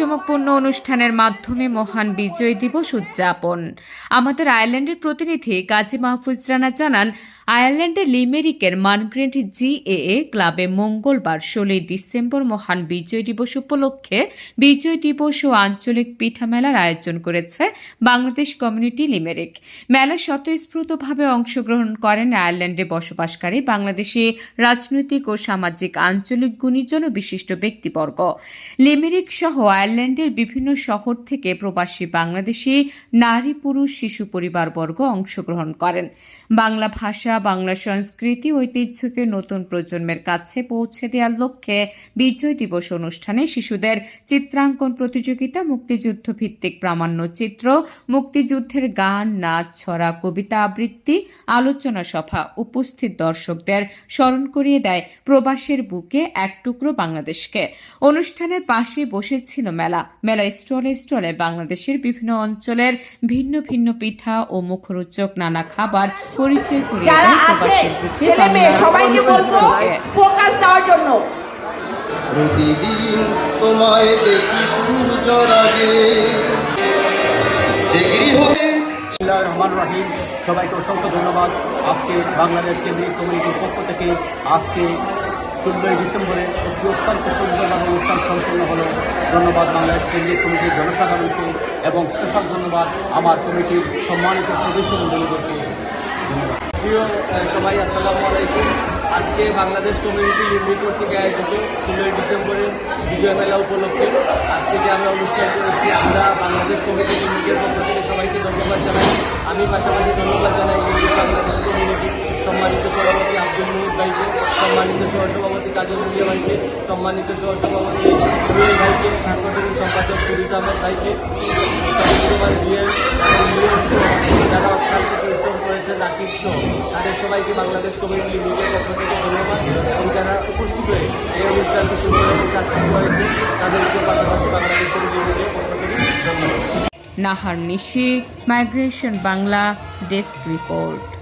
জাঁকজমকপূর্ণ অনুষ্ঠানের মাধ্যমে মহান বিজয় দিবস উদযাপন। আমাদের আয়ারল্যান্ডের প্রতিনিধি কাজী মাহফুজ রানা জানান আয়ারল্যান্ডের লিমেরিকের মানগ্রেট জিএএ ক্লাবে মঙ্গলবার ষোলোই ডিসেম্বর মহান বিজয় দিবস উপলক্ষে বিজয় দিবস ও আঞ্চলিক পিঠা মেলার আয়োজন করেছে বাংলাদেশ কমিউনিটি লিমেরিক মেলা স্বতঃস্ফূর্তভাবে অংশগ্রহণ করেন আয়ারল্যান্ডে বসবাসকারী বাংলাদেশি রাজনৈতিক ও সামাজিক আঞ্চলিক গুণীজন বিশিষ্ট ব্যক্তিবর্গ। লিমেরিক সহ আয়ারল্যান্ডের বিভিন্ন শহর থেকে প্রবাসী বাংলাদেশি নারী, পুরুষ, শিশু পরিবারবর্গ অংশগ্রহণ করেন। বাংলা ভাষা বাংলা সংস্কৃতি ঐতিহ্যকে নতুন প্রজন্মের কাছে পৌঁছে দেওয়ার লক্ষ্যে বিজয় দিবস অনুষ্ঠানে শিশুদের চিত্রাঙ্কন প্রতিযোগিতা, মুক্তিযুদ্ধ ভিত্তিক প্রামাণ্য চিত্র, মুক্তিযুদ্ধের গান, নাচ, ছড়া, কবিতা আবৃত্তি, আলোচনা সভা উপস্থিত দর্শকদের স্মরণ করিয়ে দেয় প্রবাসের বুকে এক টুকরো বাংলাদেশকে। অনুষ্ঠানের পাশে বসেছিল মেলা। মেলা স্টলে স্টলে বাংলাদেশের বিভিন্ন অঞ্চলের ভিন্ন ভিন্ন পিঠা ও মুখরোচক নানা খাবার পরিচয় করিয়ে যারা আছে ছেলে মেয়ে সবাইকে বলব ফোকাস দেওয়ার জন্য। প্রতিদিন তোমায় দেখি সূর্য রাগে। যে বিসমিল্লাহির রহমান রহিম। সবাইকে অসংখ্য ধন্যবাদ। আজকে বাংলাদেশ কেন্দ্রিক কমিটির পক্ষ থেকে আজকে ষোলোই ডিসেম্বরে একটি অত্যন্ত সুন্দরভাবে অনুষ্ঠান সম্পন্ন হলো। ধন্যবাদ বাংলাদেশ কেন্দ্রিক কমিটির জনসাধারণকে এবং স্পেশাল ধন্যবাদ আমার কমিটির সম্মানিত সদস্য মন্ডলীদেরকে ধন্যবাদ। প্রিয় সবাই আসসালামু আলাইকুম। আজকে বাংলাদেশ কমিউনিটি লিম্বি কর্তৃক আয়োজিত ষোলোই ডিসেম্বরে বিজয় মেলা উপলক্ষে আজকে যে আমরা অনুষ্ঠান করেছি, আমরা বাংলাদেশ কমিটি লিম্বিকের পক্ষ থেকে সবাইকে ধন্যবাদ জানাই। আমি পাশাপাশি ধন্যবাদ জানাই বাংলাদেশ কমিউনিটি সম্মানিত সভাপতি আব্দুল মুহিদ ভাইকে, সম্মানিত সহসভাপতি কাজল মুলিয়া ভাইকে, সম্মানিত সহসভাপতি সুয়েল ভাইকে, সাংগঠনিক সম্পাদক সুরিত আহমেদ ভাইকে যারা অত্যন্ত পরিশ্রম করেছে রাকিব সহ তাদের সবাইকে বাংলাদেশ কমিউনিটি মিডিয়ার পক্ষ থেকে যারা উপস্থিত হয়ে এই তাদেরকে পাশাপাশি Bangladesh community Nahar Nishi, migration Bangla, desk report.